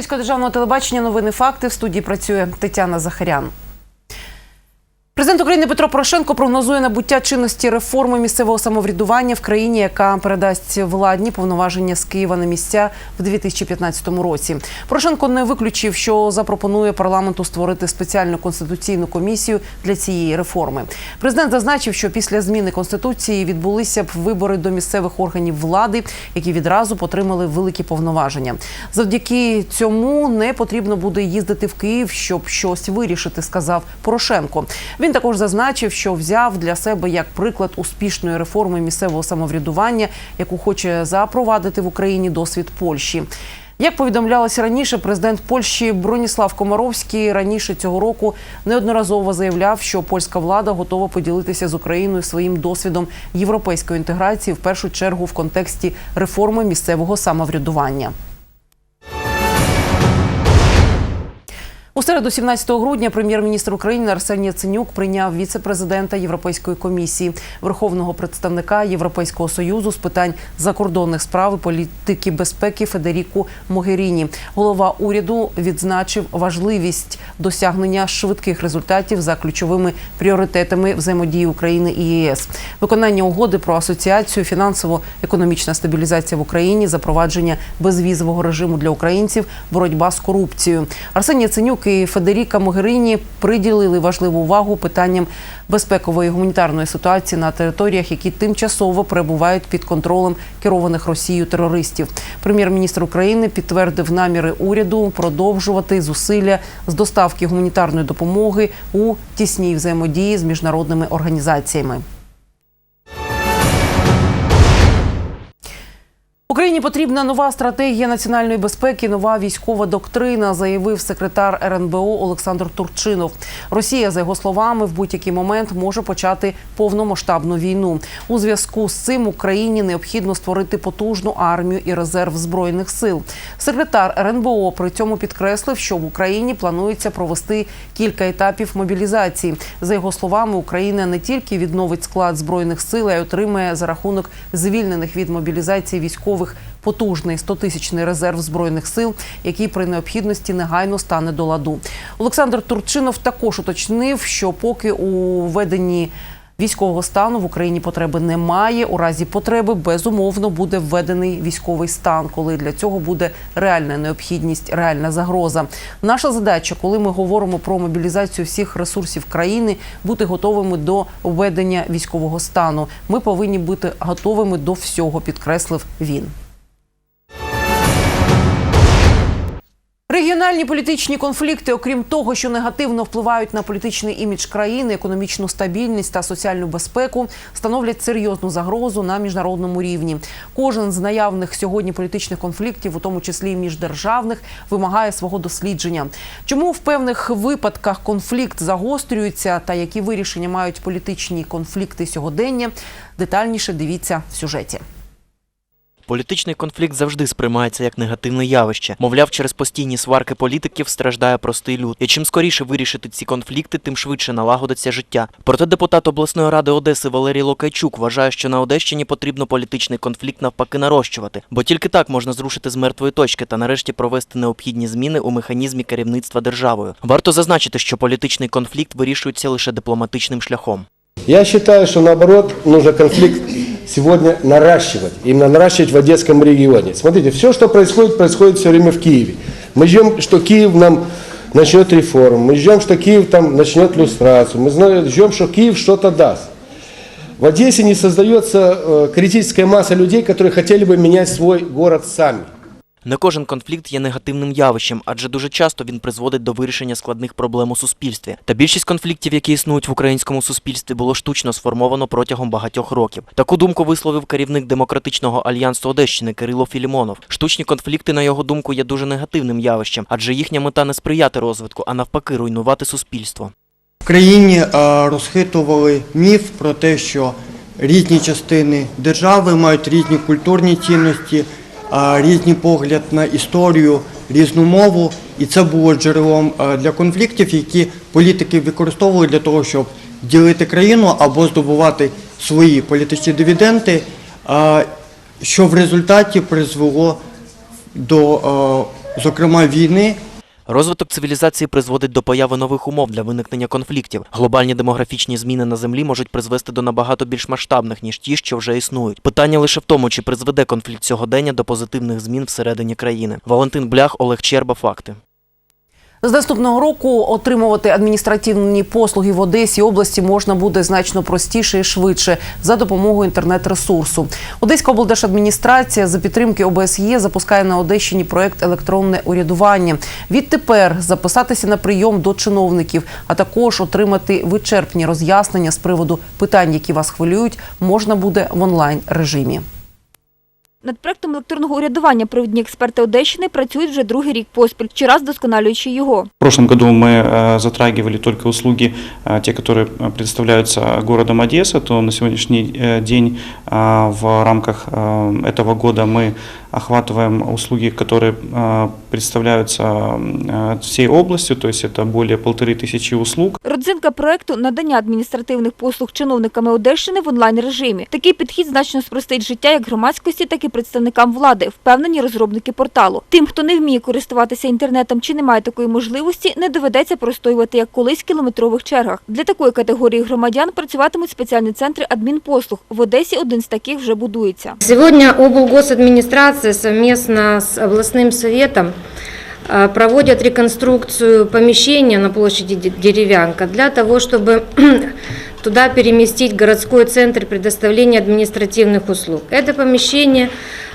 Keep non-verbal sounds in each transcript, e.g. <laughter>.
Одеського державного телебачення новини факти в студії працює Тетяна Захарян. Президент України Петро Порошенко прогнозує набуття чинності реформи місцевого самоврядування в країні, яка передасть владні повноваження з Києва на місця в 2015 році. Порошенко не виключив, що запропонує парламенту створити спеціальну конституційну комісію для цієї реформи. Президент зазначив, що після зміни конституції відбулися б вибори до місцевих органів влади, які відразу потримали великі повноваження. Завдяки цьому не потрібно буде їздити в Київ, щоб щось вирішити, сказав Порошенко. Він також зазначив, що взяв для себе як приклад успішної реформи місцевого самоврядування, яку хоче запровадити в Україні досвід Польщі. Як повідомлялося раніше, президент Польщі Броніслав Комаровський раніше цього року неодноразово заявляв, що польська влада готова поділитися з Україною своїм досвідом європейської інтеграції, в першу чергу в контексті реформи місцевого самоврядування. У середу, 17 грудня, прем'єр-міністр України Арсеній Яценюк прийняв віце-президента Європейської комісії, верховного представника Європейського союзу з питань закордонних справ і політики безпеки Федеріку Могеріні. Голова уряду відзначив важливість досягнення швидких результатів за ключовими пріоритетами взаємодії України і ЄС, виконання угоди про асоціацію, фінансово-економічна стабілізація в Україні, запровадження безвізового режиму для українців, боротьба з корупцією. Арсеній Яценюк і Федеріка Могерині приділили важливу увагу питанням безпекової гуманітарної ситуації на територіях, які тимчасово перебувають під контролем керованих Росією терористів. Прем'єр-міністр України підтвердив наміри уряду продовжувати зусилля з доставки гуманітарної допомоги у тісній взаємодії з міжнародними організаціями. Україні потрібна нова стратегія національної безпеки, нова військова доктрина, заявив секретар РНБО Олександр Турчинов. Росія, за його словами, в будь-який момент може почати повномасштабну війну. У зв'язку з цим Україні необхідно створити потужну армію і резерв збройних сил. Секретар РНБО при цьому підкреслив, що в Україні планується провести кілька етапів мобілізації. За його словами, Україна не тільки відновить склад збройних сил, а й отримає за рахунок звільнених від мобілізації військових потужний 100-тисячний резерв збройних сил, який при необхідності негайно стане до ладу. Олександр Турчинов також уточнив, що поки у веденні військового стану в Україні потреби немає. У разі потреби безумовно буде введений військовий стан, коли для цього буде реальна необхідність, реальна загроза. Наша задача, коли ми говоримо про мобілізацію всіх ресурсів країни, бути готовими до введення військового стану. Ми повинні бути готовими до всього, підкреслив він. Регіональні політичні конфлікти, окрім того, що негативно впливають на політичний імідж країни, економічну стабільність та соціальну безпеку, становлять серйозну загрозу на міжнародному рівні. Кожен з наявних сьогодні політичних конфліктів, у тому числі міждержавних, вимагає свого дослідження. Чому в певних випадках конфлікт загострюється та які вирішення мають політичні конфлікти сьогодення? Детальніше дивіться в сюжеті. Політичний конфлікт завжди сприймається як негативне явище. Мовляв, через постійні сварки політиків страждає простий люд. І чим скоріше вирішити ці конфлікти, тим швидше налагодиться життя. Проте депутат обласної ради Одеси Валерій Локайчук вважає, що на Одещині потрібно політичний конфлікт навпаки нарощувати, бо тільки так можна зрушити з мертвої точки та нарешті провести необхідні зміни у механізмі керівництва державою. Варто зазначити, що політичний конфлікт вирішується лише дипломатичним шляхом. Я считаю, что наоборот нужно конфликт сегодня наращивать, именно наращивать в Одесском регионе. Смотрите, все, что происходит, происходит все время в Киеве. Мы ждем, что Киев нам начнет реформу, мы ждем, что Киев там начнет люстрацию, мы знаем- ждем, что Киев что-то даст. В Одессе не создается э, критическая масса людей, которые хотели бы менять свой город сами. Не кожен конфлікт є негативним явищем, адже дуже часто він призводить до вирішення складних проблем у суспільстві. Та більшість конфліктів, які існують в українському суспільстві, було штучно сформовано протягом багатьох років. Таку думку висловив керівник демократичного альянсу Одещини Кирило Філімонов. Штучні конфлікти, на його думку, є дуже негативним явищем, адже їхня мета не сприяти розвитку, а навпаки, руйнувати суспільство. В країні е, розхитували міф про те, що різні частини держави мають різні культурні цінності, різний погляд на історію, різну мову, і це було джерелом для конфліктів, які політики використовували для того, щоб ділити країну або здобувати свої політичні дивіденди, е, що в результаті призвело до зокрема війни, Розвиток цивілізації призводить до появи нових умов для виникнення конфліктів. Глобальні демографічні зміни на землі можуть призвести до набагато більш масштабних, ніж ті, що вже існують. Питання лише в тому, чи призведе конфлікт сьогодення до позитивних змін всередині країни. Валентин Блях, Олег Черба, факти. З наступного року отримувати адміністративні послуги в Одесі області можна буде значно простіше і швидше за допомогою інтернет-ресурсу. Одеська облдержадміністрація за підтримки ОБСЄ запускає на Одещині проект електронне урядування. Відтепер записатися на прийом до чиновників, а також отримати вичерпні роз'яснення з приводу питань, які вас хвилюють, можна буде в онлайн режимі. Над проектом електронного урядування провідні експерти Одещини працюють вже другий рік поспіль, щораз досконалюючи його. В прошлом году мы э, затрагивали только услуги, э, те, которые э, предоставляются городом Одесса, то на сегодняшний э, день э, в рамках э, этого года мы охватываем услуги, которые э, представляются э, всей областью, то есть это более полторы тысячи услуг. Родзинка проекту надання адміністративних послуг чиновниками Одещини в онлайн режимі. Такий підхід значно спростить життя як громадськості, так і представникам влади, впевнені розробники порталу. Тим, хто не вміє користуватися інтернетом чи не має такої можливості, не доведеться простоювати як колись в кілометрових чергах. Для такої категорії громадян працюватимуть спеціальні центри адмінпослуг. В Одесі один з таких вже будується. Сегодня облгосадминистрация совместно с областным советом э, проводят реконструкцию помещения на площади Де- Деревянка для того, чтобы <clears throat> туда переместить городской центр предоставления административных услуг. Это помещение, э, кот-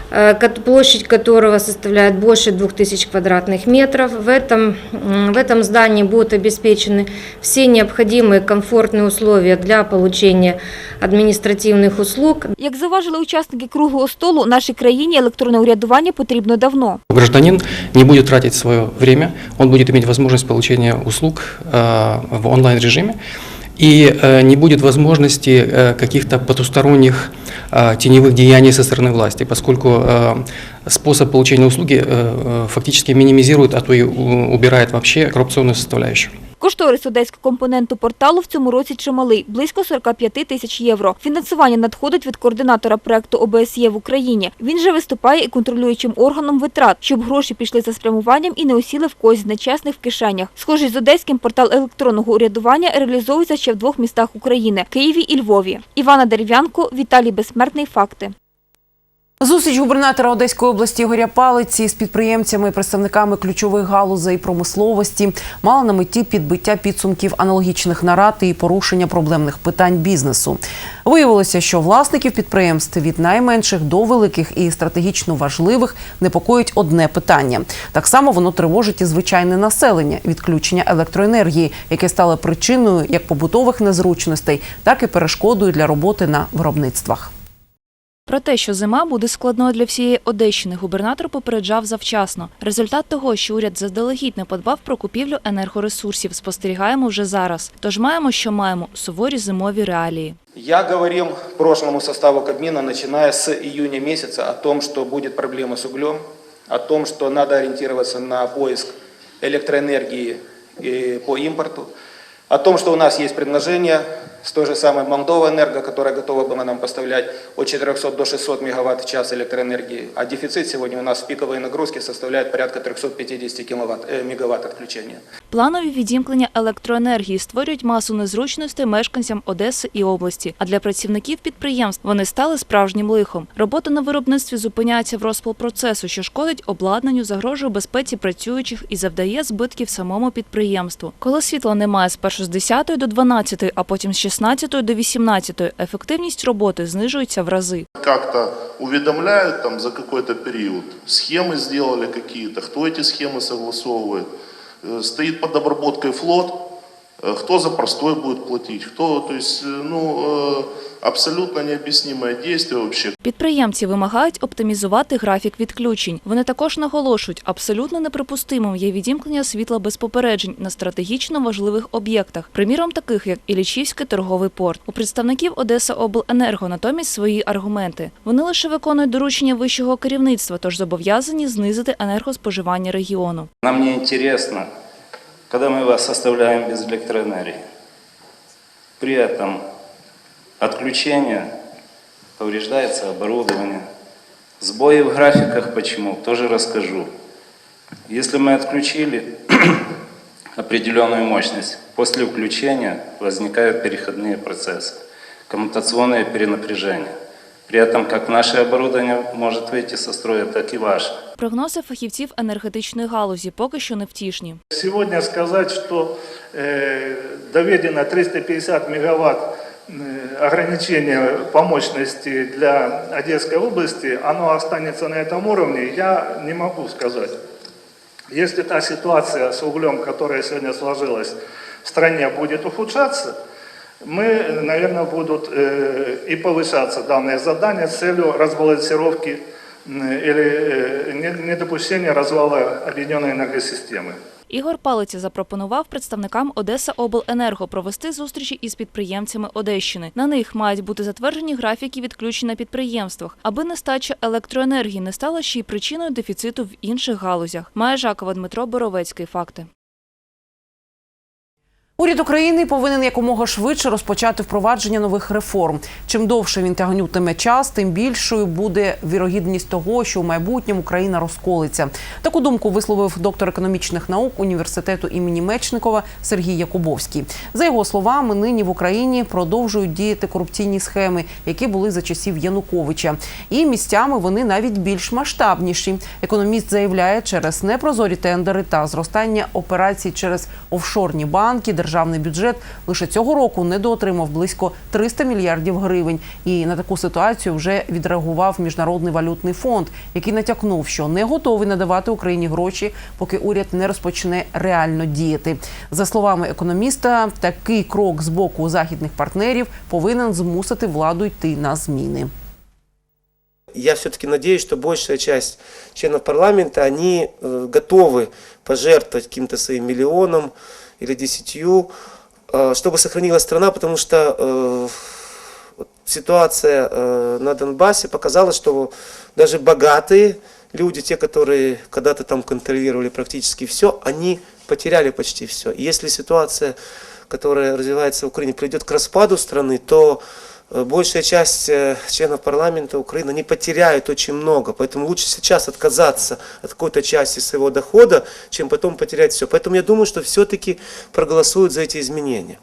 площадь которого составляет больше 2000 квадратных метров. В этом, м, в этом здании будут обеспечены все необходимые комфортные условия для получения административных услуг, Як зауважили учасники круглого столу, нашій країні електронне урядування потрібно давно. Гражданин не будет тратить свое время, он будет иметь возможность получения услуг э, в онлайн-режиме И э, не будет возможности э, каких-то потусторонних э, теневых деяний со стороны власти, поскольку способ получения услуги фактически минимизирует, а то и убирает вообще коррупционную составляющую. Кошторис одеського компоненту порталу в цьому році чималий – близько 45 тисяч євро. Фінансування надходить від координатора проекту ОБСЄ в Україні. Він же виступає і контролюючим органом витрат, щоб гроші пішли за спрямуванням і не осіли в когось з нечесних в кишенях. Схожий з одеським портал електронного урядування реалізовується ще в двох містах України – Києві і Львові. Івана Дерев'янко, Віталій Безсмертний. Факти. Зустріч губернатора Одеської області Ігоря Палиці з підприємцями і представниками ключових галузей промисловості мала на меті підбиття підсумків аналогічних нарад і порушення проблемних питань бізнесу. Виявилося, що власників підприємств від найменших до великих і стратегічно важливих непокоїть одне питання. Так само воно тривожить і звичайне населення відключення електроенергії, яке стало причиною як побутових незручностей, так і перешкодою для роботи на виробництвах. Про те, що зима буде складною для всієї Одещини, губернатор попереджав завчасно. Результат того, що уряд заздалегідь не подбав про купівлю енергоресурсів, спостерігаємо вже зараз. Тож маємо, що маємо суворі зимові реалії. Я говорил прошлому составу Кабмина, начиная с июня месяца, о том, что будет проблема с углем, о том, что надо ориентироваться на поиск электроэнергии э, по импорту, о том, что у нас есть предложение с той же самой Молдова Энерго, которая готова была нам поставлять от 400 до 600 мегаватт в час электроэнергии, а дефицит сегодня у нас в пиковой нагрузке составляет порядка 350 киловатт, э, мегаватт отключения. Планові відімкнення електроенергії створюють масу незручностей мешканцям Одеси і області. А для працівників підприємств вони стали справжнім лихом. Робота на виробництві зупиняється в розпал процесу, що шкодить обладнанню, загрожує безпеці працюючих і завдає збитків самому підприємству. Коли світла немає спершу з 10 до 12, а потім з 16 до 18, ефективність роботи знижується в рази. как-то уведомляют там за какой-то период, схемы сделали какие-то, кто эти схемы согласовывает, Э, стоит под обработкой флот, э, кто за простой будет платить, кто, то есть, э, ну, э, абсолютно необъяснимое действие вообще. Підприємці вимагають оптимізувати графік відключень. Вони також наголошують, абсолютно неприпустимим є відімкнення світла без попереджень на стратегічно важливих об'єктах, приміром таких як Іллічівський торговий порт. У представників Одеса Обленерго натомість свої аргументи. Вони лише виконують доручення вищого керівництва, тож зобов'язані знизити енергоспоживання регіону. Нам не интересно, когда мы вас оставляем без электроэнергии. При этом отключение, повреждается оборудование. Сбои в графиках почему, тоже расскажу. Если мы отключили <clears throat> определенную мощность, после включения возникают переходные процессы, коммутационные перенапряжения. При этом как наше оборудование может выйти со строя, так и ваше. Прогнози фахівців енергетичної галузі поки що невтішні. Сегодня сказать, что э, доведено 350 мегаватт э, ограничения по мощности для Одесской области, оно останется на этом уровне, я не могу сказать. Если та ситуация с углем, которая сегодня сложилась в стране, будет ухудшаться, мы, наверное, будут э, и повышаться данные задания с целью разбалансировки м, или э, не- недопущения развала объединенной энергосистемы. Ігор Палиця запропонував представникам Одеса Обленерго провести зустрічі із підприємцями Одещини. На них мають бути затверджені графіки відключень на підприємствах, аби нестача електроенергії не стала ще й причиною дефіциту в інших галузях. Має Жакова Дмитро Боровецький. Факти. Уряд України повинен якомога швидше розпочати впровадження нових реформ. Чим довше він тягнутиме час, тим більшою буде вірогідність того, що в майбутньому країна розколиться. Таку думку висловив доктор економічних наук університету імені Мечникова Сергій Якубовський. За його словами, нині в Україні продовжують діяти корупційні схеми, які були за часів Януковича. І місцями вони навіть більш масштабніші. Економіст заявляє, через непрозорі тендери та зростання операцій через офшорні банки державний бюджет лише цього року недоотримав близько 300 мільярдів гривень. І на таку ситуацію вже відреагував міжнародний валютний фонд, який натякнув, що не готовий надавати Україні гроші, поки уряд не розпочне реально діяти. За словами економіста, такий крок з боку західних партнерів повинен змусити владу йти на зміни. я все-таки надеюсь, что большая часть членов парламента, они э, готовы пожертвовать каким-то своим миллионом или десятью, э, чтобы сохранилась страна, потому что э, вот ситуация э, на Донбассе показала, что даже богатые люди, те, которые когда-то там контролировали практически все, они потеряли почти все. И если ситуация, которая развивается в Украине, придет к распаду страны, то э, большая часть э, членов парламента Украины не потеряют очень много. Поэтому лучше сейчас отказаться от какой-то части своего дохода, чем потом потерять все. Поэтому я думаю, что все-таки проголосуют за эти изменения.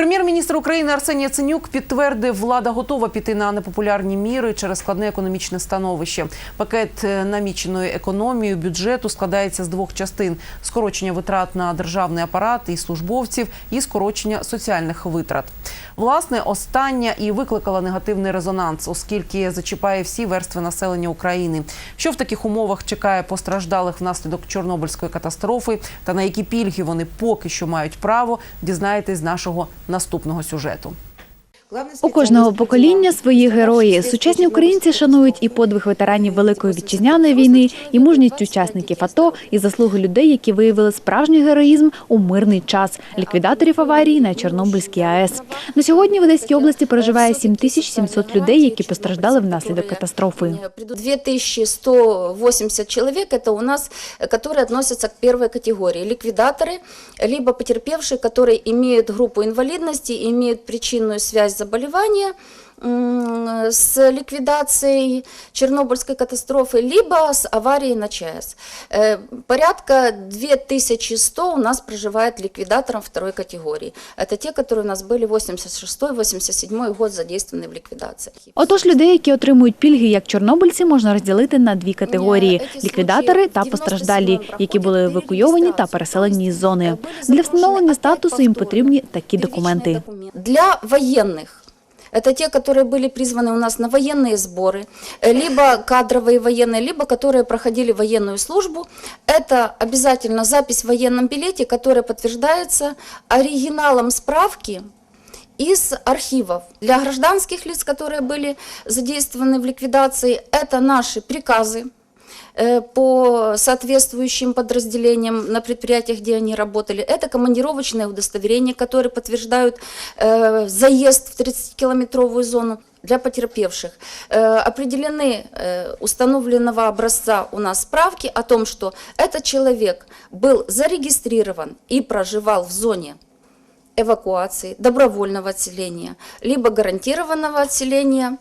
Прем'єр-міністр України Арсеній Яценюк підтвердив, влада готова піти на непопулярні міри через складне економічне становище. Пакет е, наміченої економією бюджету складається з двох частин: скорочення витрат на державний апарат і службовців, і скорочення соціальних витрат. Власне, остання і викликала негативний резонанс, оскільки зачіпає всі верстви населення України. Що в таких умовах чекає постраждалих внаслідок Чорнобильської катастрофи та на які пільги вони поки що мають право, дізнаєтесь з нашого наступного сюжету. У кожного покоління свої герої. Сучасні українці шанують і подвиг ветеранів Великої вітчизняної війни, і мужність учасників АТО, і заслуги людей, які виявили справжній героїзм у мирний час ліквідаторів аварії на Чорнобильській АЕС. На сьогодні в Одеській області проживає 7700 людей, які постраждали внаслідок катастрофи. 2180 человек это у нас, э, которые относятся к первой категории. Ликвидаторы, либо потерпевшие, которые имеют группу инвалидности, имеют причинную связь заболевания с ликвидацией Чернобыльской катастрофы, либо с аварией на ЧАЭС. Э, Порядка 2100 у нас проживает ликвидатором второй категории. Это те, которые у нас были 86-87 год задействованы в ликвидации. Отож, людей, які отримують пільги як чорнобильці, можна розділити на дві категорії: ліквідатори та постраждалі, які були евакуйовані та переселені із зони. Для встановлення статусу їм потрібні такі документи. Для военных это те, которые были призваны у нас на военные сборы, э, либо кадровые военные, либо которые проходили военную службу. Это обязательно запись в военном билете, которая подтверждается оригиналом справки из архивов. Для гражданских лиц, которые были задействованы в ликвидации, это наши приказы, по соответствующим подразделениям на предприятиях, где они работали. Это командировочные удостоверения, которые подтверждают э, заезд в 30-километровую зону для потерпевших. Э, определены э, установленного образца у нас справки о том, что этот человек был зарегистрирован и проживал в зоне эвакуации, добровольного отселения, либо гарантированного отселения,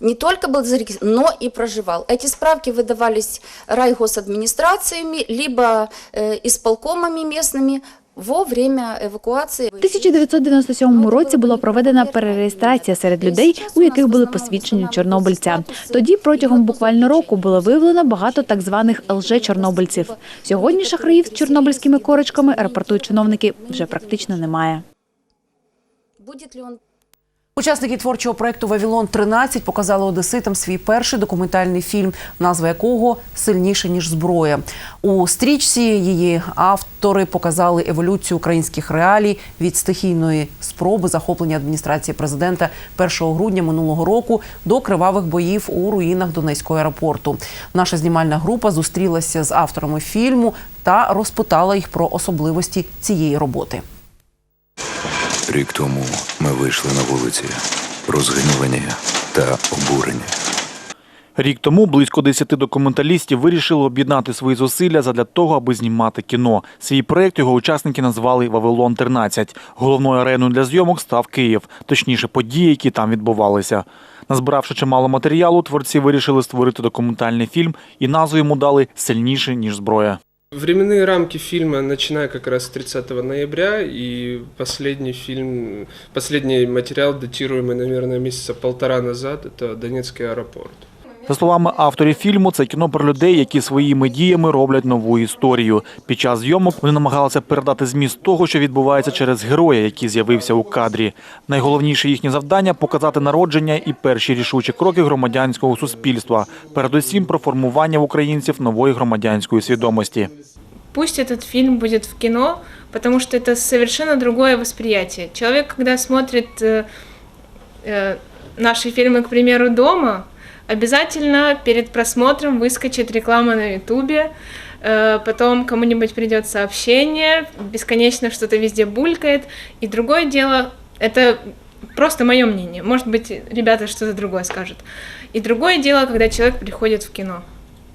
не только был зарегистрирован, но и проживал. Эти справки выдавались райгосадминистрациями, либо э, исполкомами местными во время эвакуации. У 1997 році була проведена перереєстрація серед людей, у яких були посвідчення чорнобильця. Тоді протягом буквально року було виявлено багато так званих лже-чорнобильців. Сьогодні шахраїв з чорнобильськими корочками, рапортують чиновники, вже практично немає. Учасники творчого проекту Вавілон 13 показали одеситам свій перший документальний фільм, назва якого сильніше ніж зброя. У стрічці її автори показали еволюцію українських реалій від стихійної спроби захоплення адміністрації президента 1 грудня минулого року до кривавих боїв у руїнах Донецького аеропорту. Наша знімальна група зустрілася з авторами фільму та розпитала їх про особливості цієї роботи. Рік тому ми вийшли на вулиці, розгнівані та обурені. Рік тому близько 10 документалістів вирішили об'єднати свої зусилля задля того, аби знімати кіно. Свій проєкт його учасники назвали Вавилон 13 Головною ареною для зйомок став Київ, точніше, події, які там відбувалися. Назбиравши чимало матеріалу, творці вирішили створити документальний фільм і назву йому дали сильніше ніж зброя. Временные рамки фильма, начиная как раз с 30 ноября, и последний фильм, последний материал, датируемый, наверное, месяца полтора назад, это Донецкий аэропорт. За словами авторів фільму, це кіно про людей, які своїми діями роблять нову історію. Під час зйомок вони намагалися передати зміст того, що відбувається через героя, який з'явився у кадрі. Найголовніше їхнє завдання показати народження і перші рішучі кроки громадянського суспільства, передусім про формування в українців нової громадянської свідомості. Пусть этот фильм будет в кино, потому что это совершенно другое восприятие. Человек, когда смотрит э, э, наши фильмы, к примеру, дома, Обязательно перед просмотром выскочит реклама на Ютубе, э, потом кому-нибудь придет сообщение, бесконечно что-то везде булькает. И другое дело, это просто мое мнение, может быть, ребята что-то другое скажут. И другое дело, когда человек приходит в кино.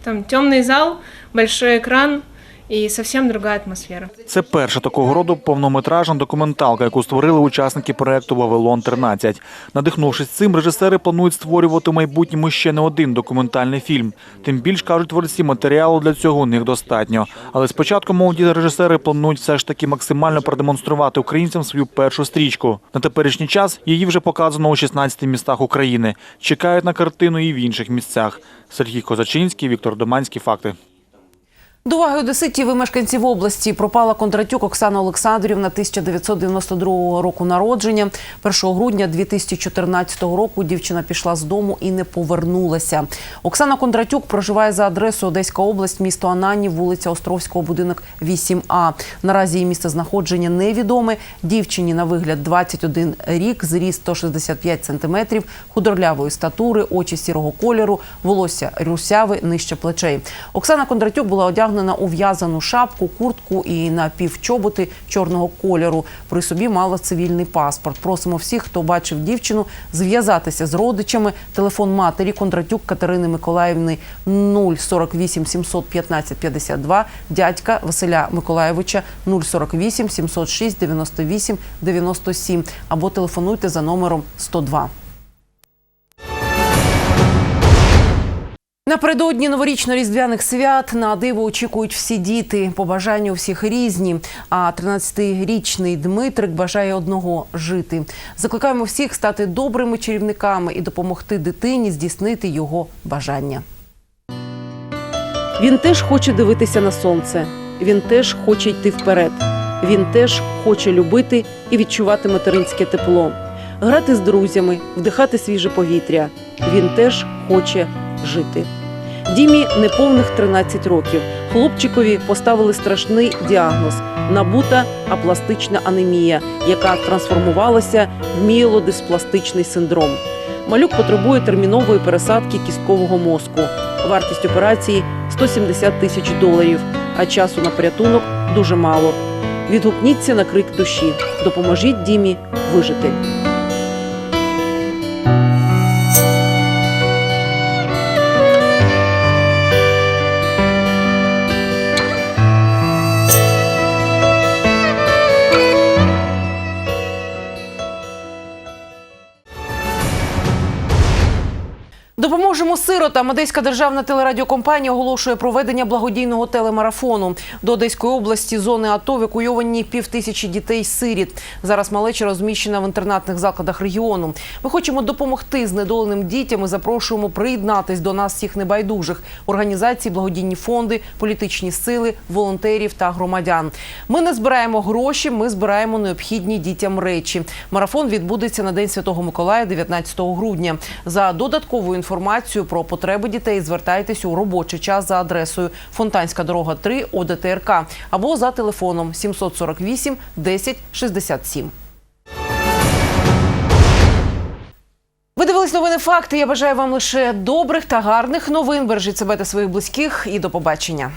Там темный зал, большой экран и совсем другая атмосфера. Це перша такого роду повнометражна документалка, яку створили учасники проекту Вавилон 13 Надихнувшись цим, режисери планують створювати в майбутньому ще не один документальний фільм. Тим більш кажуть творці, матеріалу для цього у них достатньо. Але спочатку молоді режисери планують все ж таки максимально продемонструвати українцям свою першу стрічку. На теперішній час її вже показано у 16 містах України. Чекають на картину і в інших місцях. Сергій Козачинський, Віктор Доманський. Факти. До уваги одеситів і мешканців області пропала Кондратюк Оксана Олександрівна 1992 року народження. 1 грудня 2014 року дівчина пішла з дому і не повернулася. Оксана Кондратюк проживає за адресою Одеська область, місто Ананів, вулиця Островського, будинок 8А. Наразі її місце знаходження невідоме. Дівчині на вигляд 21 рік, зріст 165 сантиметрів, худорлявої статури, очі сірого кольору, волосся русяве нижче плечей. Оксана Кондратюк була одягнена у в'язану шапку, куртку і напівчоботи чорного кольору. При собі мала цивільний паспорт. Просимо всіх, хто бачив дівчину, зв'язатися з родичами. Телефон матері Кондратюк Катерини Миколаївни 048 715 52, дядька Василя Миколаєвича 048 706 98 97 або телефонуйте за номером 102. Напередодні новорічно-різдвяних свят на диво очікують всі діти. Побажання у всіх різні. А 13-річний Дмитрик бажає одного жити. Закликаємо всіх стати добрими чарівниками і допомогти дитині здійснити його бажання. Він теж хоче дивитися на сонце. Він теж хоче йти вперед. Він теж хоче любити і відчувати материнське тепло, грати з друзями, вдихати свіже повітря. Він теж хоче жити. Дімі неповних 13 років. Хлопчикові поставили страшний діагноз набута апластична анемія, яка трансформувалася в мієлодиспластичний синдром. Малюк потребує термінової пересадки кісткового мозку. Вартість операції 170 тисяч доларів, а часу на порятунок дуже мало. Відгукніться на крик душі. Допоможіть Дімі вижити. Допоможемо сиротам. Одеська державна телерадіокомпанія оголошує проведення благодійного телемарафону. До Одеської області зони АТО евакуйовані півтисячі дітей-сиріт. Зараз малеча розміщена в інтернатних закладах регіону. Ми хочемо допомогти знедоленим дітям і запрошуємо приєднатись до нас всіх небайдужих організацій, благодійні фонди, політичні сили, волонтерів та громадян. Ми не збираємо гроші, ми збираємо необхідні дітям речі. Марафон відбудеться на День Святого Миколая 19 грудня. За додатковою інформацією про потреби дітей звертайтесь у робочий час за адресою Фонтанська дорога 3 ОДТРК або за телефоном 748 10 67. Ви дивились новини факти. Я бажаю вам лише добрих та гарних новин. Бережіть себе та своїх близьких і до побачення.